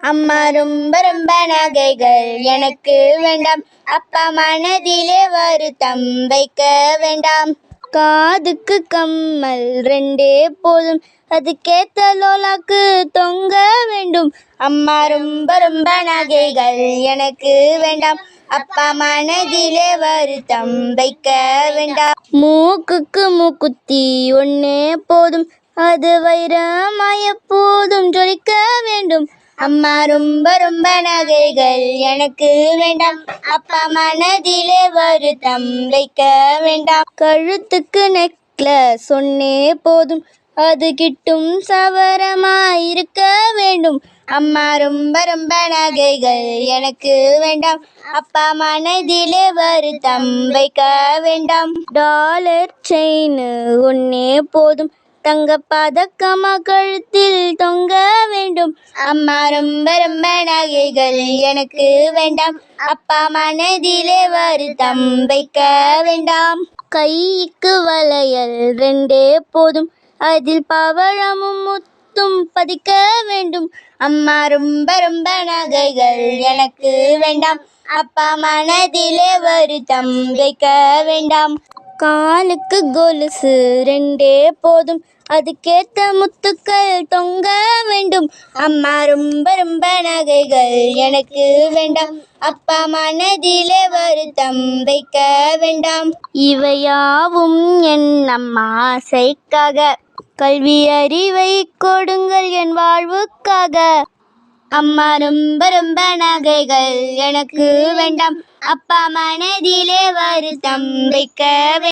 அம்மா ரொம்ப ரொம்ப நகைகள் எனக்கு வேண்டாம். அப்பா மனதிலே வருத்தம் வைக்க வேண்டாம். காதுக்கு கம்மல் ரெண்டே போதும். அதுக்கேத்த லோலாக்கு தொங்க வேண்டும். அம்மா ரொம்ப ரொம்ப நகைகள் எனக்கு வேண்டாம். அப்பா மனதிலே வருத்தம் வைக்க வேண்டாம். மூக்குக்கு மூக்குத்தி ஒன்னே போதும். அது வைரமாய போதும். ஜொலிக்க வேண்டும். அம்மா ரொம்ப ரொம்ப நகைகள் எனக்கு வேண்டாம். அப்பா மனதிலே வருத்தம் வைக்க வேண்டாம். கழுத்துக்கு நெக்லஸ் ஒன்னே போதும். அது கிட்டும் சவரமாயிருக்க வேண்டும். அம்மா ரொம்ப ரொம்ப நகைகள் எனக்கு வேண்டாம். அப்பா மனதிலே வருத்தம் வைக்க வேண்டாம். டாலர் செயின் ஒன்னே போதும். தங்க பதக்கமா கழுத்தில் தொங்க வேண்டும். அம்மா ரொம்ப ரொம்ப நகைகள் எனக்கு வேண்டாம். அப்பா மனதிலே வருத்தம் வைக்க வேண்டாம். கைக்கு வளையல் ரெண்டே போதும். அதில் பவழமும் முத்தும் பதிக்க வேண்டும். அம்மா ரொம்ப ரொம்ப நகைகள் எனக்கு வேண்டாம். அப்பா மனதிலே வருத்தம் வைக்க வேண்டாம். காலுக்கு கொலுசு. ரெண்டே போதும். அதுக்கேத்த முத்துக்கள் தொங்க வேண்டும். அம்மா ரொம்ப ரொம்ப நகைகள் எனக்கு வேண்டாம். அப்பா மனதிலே வருத்தம் வைக்க வேண்டாம். இவையாவும் என் அம்மா ஆசைக்காக. கல்வி அறிவை கொடுங்கள் என் வாழ்வுக்காக. அம்மா ரொம்ப ரொம்ப நகைகள் எனக்கு வேண்டாம். அப்பா மனதிலே வருத்தம் வைக்க